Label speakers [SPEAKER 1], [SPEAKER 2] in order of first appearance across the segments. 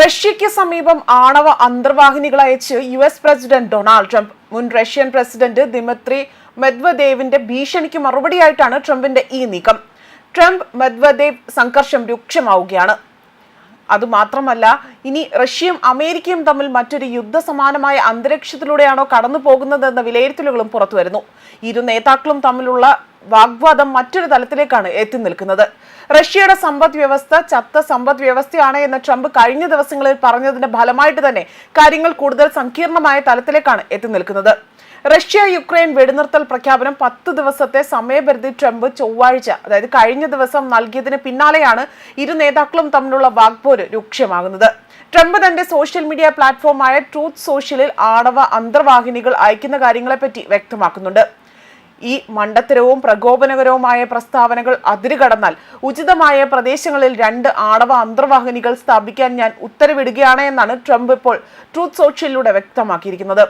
[SPEAKER 1] റഷ്യയ്ക്ക് സമീപം ആണവ അന്തർവാഹിനികൾ അയച്ച് U S president Donald Trump. മുൻ റഷ്യൻ പ്രസിഡന്റ് ദിമിത്രി മെദ്വദേവിന്റെ ഭീഷണിക്ക് മറുപടിയായിട്ടാണ് ട്രംപിന്റെ ഈ നീക്കം. ട്രംപ് മെദ്വദേവ് സംഘർഷം രൂക്ഷമാവുകയാണ്. അതുമാത്രമല്ല ഇനി റഷ്യയും അമേരിക്കയും തമ്മിൽ മറ്റൊരു യുദ്ധസമാനമായ അന്തരീക്ഷത്തിലൂടെയാണോ കടന്നു പോകുന്നതെന്ന വിലയിരുത്തലുകളും പുറത്തുവരുന്നു. ഇരു നേതാക്കളും തമ്മിലുള്ള വാഗ്വാദം മറ്റൊരു തലത്തിലേക്കാണ് എത്തി നിൽക്കുന്നത്. റഷ്യയുടെ സമ്പദ് വ്യവസ്ഥ ചത്ത സമ്പദ് വ്യവസ്ഥയാണ് എന്ന് ട്രംപ് കഴിഞ്ഞ ദിവസങ്ങളിൽ പറഞ്ഞതിന്റെ ഫലമായിട്ട് തന്നെ കാര്യങ്ങൾ കൂടുതൽ സങ്കീർണമായ തലത്തിലേക്കാണ് എത്തി നിൽക്കുന്നത്. റഷ്യ യുക്രൈൻ വെടിനിർത്തൽ പ്രഖ്യാപനം പത്ത് ദിവസത്തെ സമയപരിധി ട്രംപ് ചൊവ്വാഴ്ച അതായത് കഴിഞ്ഞ ദിവസം നൽകിയതിന് പിന്നാലെയാണ് ഇരു നേതാക്കളും തമ്മിലുള്ള വാഗ്പോര് രൂക്ഷമാകുന്നത്. ട്രംപ് തന്റെ സോഷ്യൽ മീഡിയ പ്ലാറ്റ്ഫോമായ ട്രൂത്ത് സോഷ്യലിൽ ആണവ അന്തർവാഹിനികൾ അയക്കുന്ന കാര്യങ്ങളെപ്പറ്റി വ്യക്തമാക്കുന്നുണ്ട്. ഈ മണ്ടത്തരവും പ്രകോപനകരവുമായ പ്രസ്താവനകൾ അതിരുകടന്നാൽ ഉചിതമായ പ്രദേശങ്ങളിൽ രണ്ട് ആണവ അന്തർവാഹിനികൾ സ്ഥാപിക്കാൻ ഞാൻ ഉത്തരവിടുകയാണ് എന്നാണ് ട്രംപ് ഇപ്പോൾ ട്രൂത്ത് സോഷ്യലിലൂടെ വ്യക്തമാക്കിയിരിക്കുന്നത്.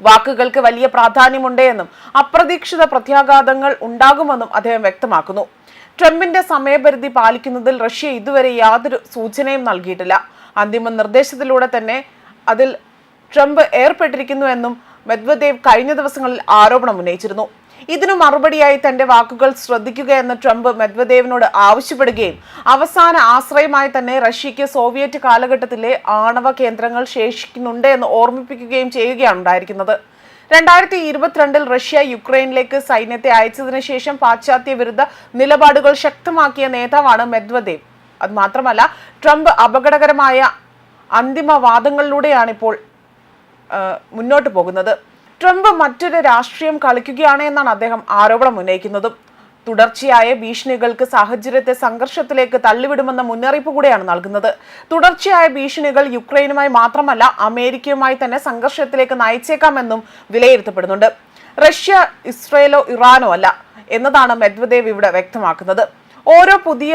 [SPEAKER 1] വാക്കുകൾക്ക് വലിയ പ്രാധാന്യമുണ്ട് എന്നും അപ്രതീക്ഷിത പ്രത്യാഘാതങ്ങൾ ഉണ്ടാകുമെന്നും അദ്ദേഹം വ്യക്തമാക്കുന്നു. ട്രംപിന്റെ സമയപരിധി പാലിക്കുന്നതിൽ റഷ്യ ഇതുവരെ യാതൊരു സൂചനയും നൽകിയിട്ടില്ല. അന്തിമ നിർദ്ദേശത്തിലൂടെ തന്നെ അതിൽ ട്രംപ് ഏർപ്പെട്ടിരിക്കുന്നുവെന്നും മെദ്വദേവ് കഴിഞ്ഞ ദിവസങ്ങളിൽ ആരോപണം ഉന്നയിച്ചിരുന്നു. ഇതിനു മറുപടിയായി തന്റെ വാക്കുകൾ ശ്രദ്ധിക്കുകയെന്ന് ട്രംപ് മെദ്വദേവിനോട് ആവശ്യപ്പെടുകയും അവസാന ആശ്രയമായി തന്നെ റഷ്യയ്ക്ക് സോവിയറ്റ് കാലഘട്ടത്തിലെ ആണവ കേന്ദ്രങ്ങൾ ശേഷിക്കുന്നുണ്ട് എന്ന് ഓർമ്മിപ്പിക്കുകയും ചെയ്യുകയാണ് ഉണ്ടായിരിക്കുന്നത് രണ്ടായിരത്തി ഇരുപത്തിരണ്ടിൽ റഷ്യ യുക്രൈനിലേക്ക് സൈന്യത്തെ അയച്ചതിനു ശേഷം പാശ്ചാത്യ വിരുദ്ധ നിലപാടുകൾ ശക്തമാക്കിയ നേതാവാണ് മെദ്വദേവ്. അത് മാത്രമല്ല ട്രംപ് അപകടകരമായ അന്തിമ വാദങ്ങളിലൂടെയാണ് ഇപ്പോൾ ആ, മുന്നോട്ട് പോകുന്നത്. ട്രംപ് മറ്റൊരു രാഷ്ട്രീയം കളിക്കുകയാണ് എന്നാണ് അദ്ദേഹം ആരോപണം ഉന്നയിക്കുന്നതും. തുടർച്ചയായ ഭീഷണികൾക്ക് സാഹചര്യത്തെ സംഘർഷത്തിലേക്ക് തള്ളിവിടുമെന്ന മുന്നറിയിപ്പ് കൂടെയാണ് നൽകുന്നത്. തുടർച്ചയായ ഭീഷണികൾ യുക്രൈനുമായി മാത്രമല്ല അമേരിക്കയുമായി തന്നെ സംഘർഷത്തിലേക്ക് നയിച്ചേക്കാമെന്നും വിലയിരുത്തപ്പെടുന്നുണ്ട്. റഷ്യ ഇസ്രയേലോ ഇറാനോ അല്ല എന്നതാണ് മെദ്വദേവ് ഇവിടെ വ്യക്തമാക്കുന്നത്. ഓരോ പുതിയ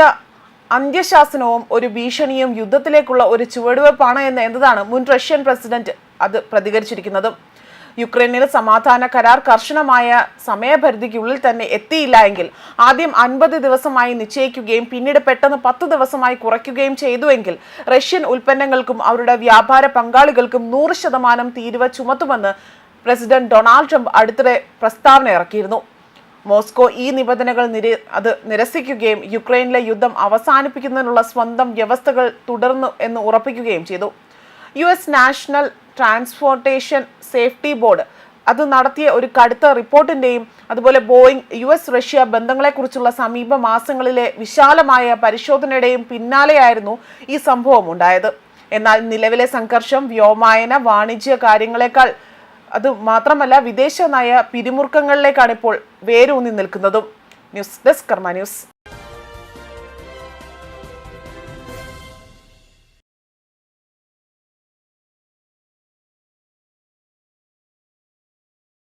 [SPEAKER 1] അന്ത്യശാസനവും ഒരു ഭീഷണിയും യുദ്ധത്തിലേക്കുള്ള ഒരു ചുവടുവെപ്പാണ് എന്ന് എന്നതാണ് മുൻ റഷ്യൻ പ്രസിഡന്റ് അത് പ്രതികരിച്ചിരിക്കുന്നതും യുക്രൈനിൽ സമാധാന കരാർ കർശനമായ സമയപരിധിക്കുള്ളിൽ തന്നെ എത്തിയില്ല എങ്കിൽ ആദ്യം അൻപത് ദിവസമായി നിശ്ചയിക്കുകയും പിന്നീട് പെട്ടെന്ന് പത്ത് ദിവസമായി കുറയ്ക്കുകയും ചെയ്തുവെങ്കിൽ റഷ്യൻ ഉൽപ്പന്നങ്ങൾക്കും അവരുടെ വ്യാപാര പങ്കാളികൾക്കും നൂറ് ശതമാനം തീരുവ ചുമത്തുമെന്ന് പ്രസിഡന്റ് ഡൊണാൾഡ് ട്രംപ് അടുത്തിടെ പ്രസ്താവന ഇറക്കിയിരുന്നു. മോസ്കോ ഈ നിബന്ധനകൾ നിര അത് നിരസിക്കുകയും യുക്രൈനിലെ യുദ്ധം അവസാനിപ്പിക്കുന്നതിനുള്ള സ്വന്തം വ്യവസ്ഥകൾ തുടർന്നു എന്ന് ഉറപ്പിക്കുകയും ചെയ്തു. U S national transportation safety board. അത് നടത്തിയ ഒരു കടുത്ത റിപ്പോർട്ടിന്റെയും അതുപോലെ ബോയിങ് യു എസ് റഷ്യ ബന്ധങ്ങളെക്കുറിച്ചുള്ള സമീപ മാസങ്ങളിലെ വിശാലമായ പരിശോധനയുടെയും പിന്നാലെയായിരുന്നു ഈ സംഭവം ഉണ്ടായത്. എന്നാൽ നിലവിലെ സംഘർഷം വ്യോമായന വാണിജ്യ കാര്യങ്ങളെക്കാൾ അത് മാത്രമല്ല വിദേശ നയ പിരിമുറുക്കങ്ങളിലേക്കാണ് ഇപ്പോൾ വേരൂന്നി നിൽക്കുന്നതും. News desk Karma news.